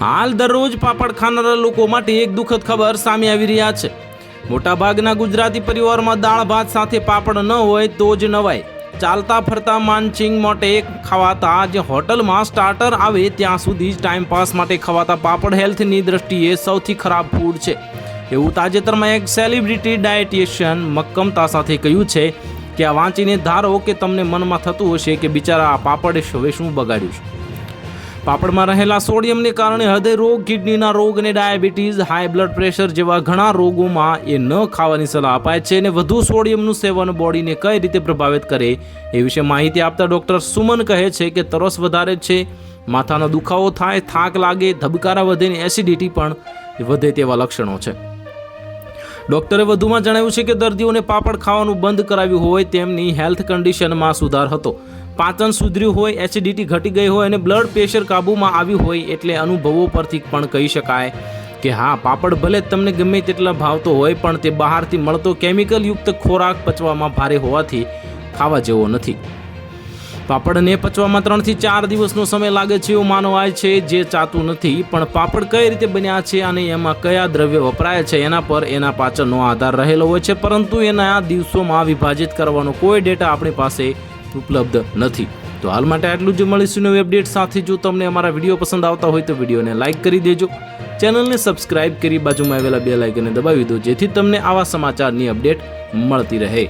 હાલ દરરોજ પાપડ ખાનારા લોકો માટે એક દુઃખદ ખબર સામે આવી રહ્યા છે. મોટાભાગના ગુજરાતી પરિવારમાં દાળ ભાત સાથે પાપડ ન હોય તો જ નવાય. ચાલતા ફરતા માનસિંગ માટે ખવાતા જે હોટલમાં સ્ટાર્ટર આવે ત્યાં સુધી ટાઈમ પાસ માટે ખવાતા પાપડ હેલ્થની દ્રષ્ટિએ સૌથી ખરાબ ફૂડ છે. એવું તાજેતરમાં એક સેલિબ્રિટી ડાયટિશિયન મક્કમતા સાથે કહ્યું છે કે, આ વાંચીને ધારો કે તમને મનમાં થતું હશે કે બિચારા આ પાપડે હવે શું બગાડ્યું છે? પાપડમાં રહેલા સોડિયમને કારણે હૃદય રોગ, કિડનીના રોગ અને ડાયાબિટીસ હાઈ બ્લડ પ્રેશર જેવા ઘણા રોગોમાં એ ન ખાવાની સલાહ અપાય છે અને વધુ સોડિયમનું સેવન બોડીને કઈ રીતે પ્રભાવિત કરે એ વિશે માહિતી આપતા ડૉક્ટર સુમન કહે છે કે તરસ વધારે છે, માથાનો દુખાવો થાય, થાક લાગે, ધબકારા વધે ને એસિડિટી પણ વધે તેવા લક્ષણો છે. ડોક્ટરે વધુમાં જણાવ્યું છે કે દર્દીઓને પાપડ ખાવાનું બંધ કરાવ્યું હોય તેમની હેલ્થ કન્ડિશનમાં સુધાર હતો. પાચન સુધર્યું હોય, એસિડિટી ઘટી ગઈ હોય અને બ્લડ પ્રેશર કાબૂમાં આવ્યું હોય એટલે અનુભવો પરથી પણ કહી શકાય કે હા, પાપડ ભલે તમને ગમે તેટલા ભાવતો હોય, પણ તે બહારથી મળતો કેમિકલયુક્ત ખોરાક પચવામાં ભારે હોવાથી ખાવા જેવો નથી. પાપડને પચવામાં ત્રણથી ચાર દિવસનો સમય લાગે છે એવું માનવાય છે, જે ચાતું નથી. પણ પાપડ કઈ રીતે બન્યા છે અને એમાં કયા દ્રવ્ય વપરાય છે એના પર એના પાચનનો આધાર રહેલો હોય છે, પરંતુ એના દિવસોમાં વિભાજિત કરવાનો કોઈ ડેટા આપણી પાસે ઉપલબ્ધ નથી. તો હાલ માટે આટલું જ મળીશું નવી અપડેટ સાથે. જો તમને અમારા વીડિયો પસંદ આવતા હોય તો વિડીયોને લાઇક કરી દેજો. ચેનલને સબસ્ક્રાઇબ કરી બાજુમાં આવેલા બે લાઇકને દબાવી દો, જેથી તમને આવા સમાચારની અપડેટ મળતી રહે.